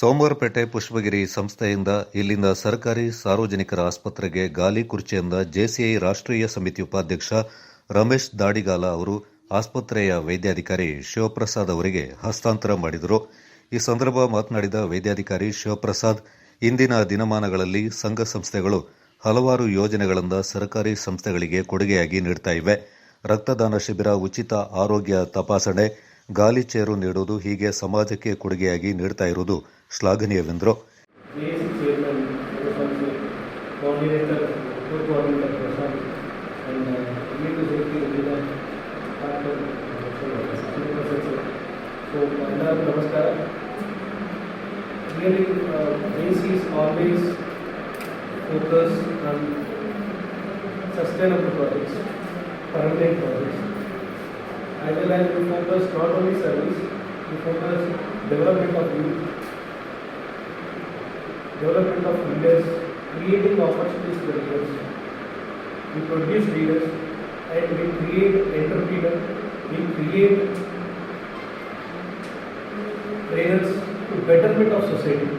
ಸೋಮವಾರಪೇಟೆ ಪುಷ್ಪಗಿರಿ ಸಂಸ್ಥೆಯಿಂದ ಇಲ್ಲಿಂದ ಸರ್ಕಾರಿ ಸಾರ್ವಜನಿಕರ ಆಸ್ಪತ್ರೆಗೆ ಗಾಲಿ ಕುರ್ಚಿಯಿಂದ ಜೆಸಿಐ ರಾಷ್ಟ್ರೀಯ ಸಮಿತಿ ಉಪಾಧ್ಯಕ್ಷ ರಮೇಶ್ ದಾಡಿಗಾಲ ಅವರು ಆಸ್ಪತ್ರೆಯ ವೈದ್ಯಾಧಿಕಾರಿ ಶಿವಪ್ರಸಾದ್ ಅವರಿಗೆ ಹಸ್ತಾಂತರ ಮಾಡಿದರು. ಈ ಸಂದರ್ಭ ಮಾತನಾಡಿದ ವೈದ್ಯಾಧಿಕಾರಿ ಶಿವಪ್ರಸಾದ್, ಇಂದಿನ ದಿನಮಾನಗಳಲ್ಲಿ ಸಂಘ ಸಂಸ್ಥೆಗಳು ಹಲವಾರು ಯೋಜನೆಗಳಿಂದ ಸರ್ಕಾರಿ ಸಂಸ್ಥೆಗಳಿಗೆ ಕೊಡುಗೆಯಾಗಿ ನೀಡ್ತಾ ಇವೆ. ರಕ್ತದಾನ ಶಿಬಿರ, ಉಚಿತ ಆರೋಗ್ಯ ತಪಾಸಣೆ, ಗಾಲಿ ಚೇರು ನೀಡುವುದು ಹೀಗೆ ಸಮಾಜಕ್ಕೆ ಕೊಡುಗೆಯಾಗಿ ನೀಡ್ತಾ ಇರುವುದು श्लाघनीयवेंद्र sustainable projects, permanent projects. I would like to focus not only service, to focus development of youth development of leaders, creating opportunities for leaders. We produce leaders and we create entrepreneurs, we create trainers to betterment of society.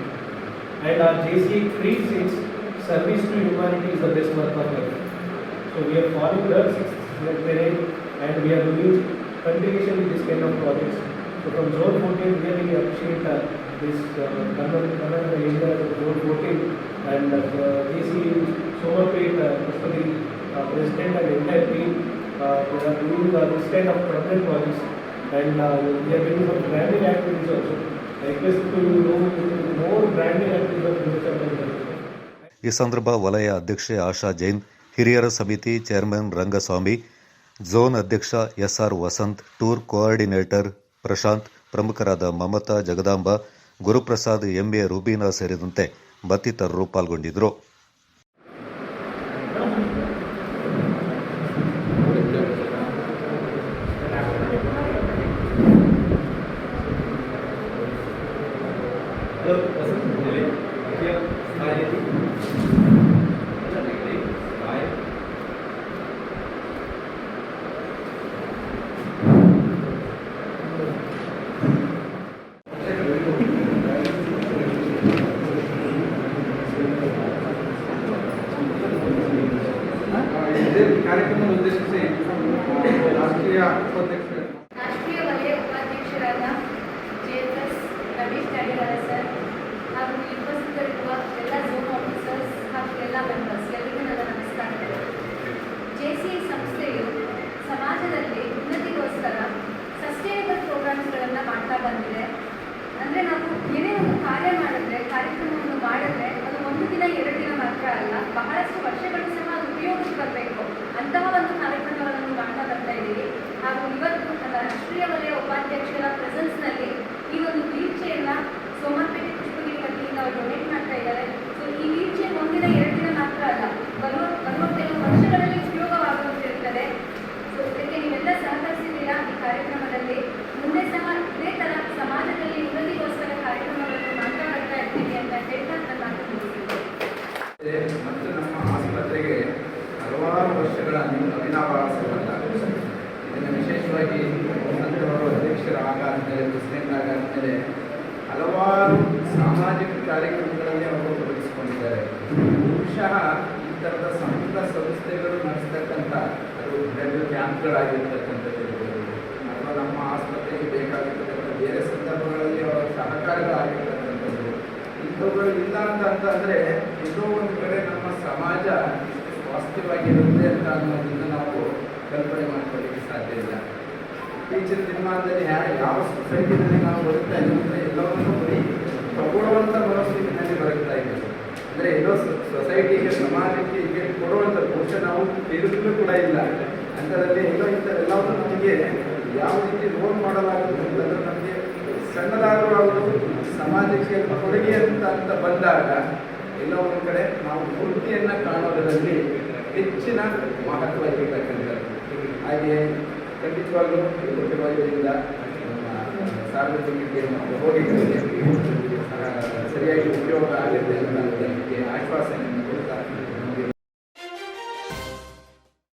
And our JC treats its service to humanity is the best work of life. So we are following the sixth and we are doing continuation with this kind of projects. So from zone 14, really appreciate uh, this uh, Kannada Kannada area of zone 14 and uh, JC Somerpet, uh, Pushpagiri, uh, president and entire team, uh, they are doing uh, this kind of permanent projects and uh, we are doing some branding activities also. I request to know more branding activities of future. ಈ ಸಂದರ್ಭ ವಲಯ ಅಧ್ಯಕ್ಷೆ ಆಶಾ ಜೈನ್ ಹಿರಿಯರ ಸಮಿತಿ chairman Rangaswamy zone ಅಧ್ಯಕ್ಷ SR Vasant tour coordinator Prashanth ಪ್ರಮುಖರಾದ Mamata Jagadamba Guruprasad MA Rubina ಸೇರಿದಂತೆ ಮತ್ತಿತರರು ಪಾಲ್ಗೊಂಡಿದ್ದರು. ಇದೇ ರಮೇಶ್ ದಾಡಿಗಾರ ಸರ್ ಹಾಗೂ ಉಪಸ್ಥಿತರಿರುವ ಎಲ್ಲ ಝೋನ್ ಆಫೀಸರ್ಸ್ ಹಾಗೂ ಎಲ್ಲ ಮೆಂಬರ್ಸ್ ಎಲ್ಲರಿಗೂ ನನ್ನ ನಮಸ್ಕಾರಗಳು ಜೆಸಿಐ ಸಂಸ್ಥೆಯು ಸಮಾಜದಲ್ಲಿ ಉನ್ನತಿಗೋಸ್ಕರ ಸಸ್ಟೈನಬಲ್ ಪ್ರೋಗ್ರಾಮ್ಸ್ಗಳನ್ನು ಮಾಡ್ತಾ ಬಂದಿದೆ. ಅಂದರೆ ನಾವು ಏನೇ ಒಂದು ಕಾರ್ಯ ಮಾಡಿದ್ರೆ, ಕಾರ್ಯಕ್ರಮವನ್ನು ಮಾಡಿದ್ರೆ ಅದು ಒಂದು ದಿನ, ಎರಡು ದಿನ ಮಾತ್ರ ಅಲ್ಲ, ಬಹಳಷ್ಟು ವರ್ಷಗಳು ಸಹ ಅದು ಉಪಯೋಗಕ್ಕೆ ಬರಬೇಕು ಅಂತಹ ಒಂದು ಕಾರ್ಯಕ್ರಮಗಳನ್ನು ಮಾಡ್ತಾ ಬರ್ತಾ ಇದ್ದೀವಿ ಹಾಗೂ ಇವತ್ತು ನನ್ನ ರಾಷ್ಟ್ರೀಯ ವಲಯ ಉಪಾಧ್ಯಕ್ಷರ ಪ್ರೆಸೆನ್ಸ್ನಲ್ಲಿ ಈ ಒಂದು ವೀಲ್ ಚೇರ್ನ ಸೋಮರ್ಪೇಟೆ ಪುಷ್ಪಗಿರಿ ವತಿಯಿಂದ ಅವರು ಡೊನೇಟ್ ಮಾಡ್ತಾ ಇದ್ದಾರೆ ಸೊ ಈ ವೀಲ್ ಚೇರ್ ಒಂದಿನ ಎರಡು ದಿನ ಮಾತ್ರ ಅಲ್ಲ ಬರುವ ಬರುವ ಕೆಲವು ವರ್ಷಗಳಲ್ಲಿ ಉಪಯೋಗವಾಗುತ್ತಿರುತ್ತದೆ ಸೊ ಇದಕ್ಕೆ ನೀವೆಲ್ಲ ಸಹಕರಿಸಿದ್ದೀರಾ ಈ ಕಾರ್ಯಕ್ರಮದಲ್ಲಿ ಮುಂದೆ ಸಹ ಇದೇ ಥರ ಸಮಾಜದಲ್ಲಿ ಉನ್ನತಿಗೋಸ್ಕರ ಕಾರ್ಯಕ್ರಮಗಳನ್ನು ಮಾಡ್ತಾ ಬರ್ತಾ ಇರ್ತೀವಿ ಅಂತ ಹೇಳ್ತಾ ನನ್ನ ಮಾತು ಮುಗಿಸ್ತೀನಿ. ಮತ್ತು ನಮ್ಮ ಆಸ್ಪತ್ರೆಗೆ ಹಲವಾರು ವರ್ಷಗಳ ಅನಿ- ಅವಿನಾಭಾವ ಸಂಬಂಧ ಇದನ್ನು ವಿಶೇಷವಾಗಿ ಸಂತವರು ಅಧ್ಯಕ್ಷರ ಆಗಾದ್ಮೇಲೆ ಪ್ರೆಸಿಡೆಂಟ್ ಆಗಾದ್ಮೇಲೆ ಹಲವಾರು ಸಾಮಾಜಿಕ ಕಾರ್ಯಕ್ರಮಗಳಲ್ಲಿ ಅವರು ತೊಡಗಿಸಿಕೊಂಡಿದ್ದಾರೆ. ಬಹುಶಃ ಈ ಥರದ ಸಂಘ ಸಂಸ್ಥೆಗಳು ನಡೆಸ್ತಕ್ಕಂಥ ಅದು ಬ್ಲಡ್ ಕ್ಯಾಂಪ್ಗಳಾಗಿರ್ತಕ್ಕಂಥದ್ದು. ಅಥವಾ ನಮ್ಮ ಆಸ್ಪತ್ರೆಗೆ ಬೇಕಾಗಿರ್ತಕ್ಕಂಥ ಬೇರೆ ಸಂದರ್ಭಗಳಲ್ಲಿ ಅವರ ಸಹಕಾರಗಳಾಗಿರ್ತಕ್ಕಂಥದ್ದು. ಇಂಥವುಗಳು ಇಲ್ಲ ಅಂತ ಅಂತಂದರೆ ಎಲ್ಲೋ ಒಂದು ಕಡೆ ನಮ್ಮ ಸಮಾಜ ಸ್ವಾಸ್ಥ್ಯವಾಗಿರುತ್ತೆ ಅಂತ ಅನ್ನೋದನ್ನು ನಾವು ಕಲ್ಪನೆ ಮಾಡ್ಕೊಳ್ಳಿಕ್ಕೆ ಸಾಧ್ಯ ಇಲ್ಲ. ಇತ್ತೀಚಿನ ನಿರ್ಮಾಣದಲ್ಲಿ ಯಾವ ಯಾವ ಸೊಸೈಟಿನಲ್ಲಿ ನಾವು ಬರುತ್ತಾ ಇದ್ದೀವಿ ಅಂದರೆ ಎಲ್ಲವನ್ನೂ ಬರೀ ತಗೊಳ್ಳುವಂಥ ಮನಸ್ಥಿತಿನಲ್ಲಿ ಬರುತ್ತಾ ಇದ್ದೀವಿ. ಅಂದರೆ ಎಲ್ಲೋ ಸೊಸೈಟಿಗೆ ಸಮಾಜಕ್ಕೆ ಹೀಗೆ ಕೊಡುವಂಥ ದೋಷ ನಾವು ತಿಳಿದೂ ಕೂಡ ಇಲ್ಲ. ಅಂಥದ್ರಲ್ಲಿ ಎಲ್ಲೋ ಇಂಥವೆಲ್ಲವೂ ನಮಗೆ ಯಾವ ರೀತಿ ರೋಲ್ ಮಾಡಲಾಗುತ್ತದೆ ಅಂತಂದ್ರೆ ನಮಗೆ ಸಣ್ಣದಾದರೂ ಸಮಾಜಕ್ಕೆ ಕೊಡುಗೆ ಅಂತ ಅಂತ ಬಂದಾಗ ಎಲ್ಲೋ ಒಂದು ಕಡೆ ನಾವು ಮೂರ್ತಿಯನ್ನು ಕಾಣೋದರಲ್ಲಿ ಹೆಚ್ಚಿನ ಮಹತ್ವ ಇರತಕ್ಕಂಥದ್ದು. ಹಾಗೆ ಕೊಟ್ಟಿರೋದ್ರಿಂದ ಸಾರ್ವಜನಿಕ ಸಾರ್ವಜನಿಕರಿಗೆ ಮತ್ತು ಸರಿಯಾಗಿ ಉಪಯೋಗ ಆಗುತ್ತೆ ಅನ್ನೋದಕ್ಕೆ ಆಶ್ವಾಸನೆ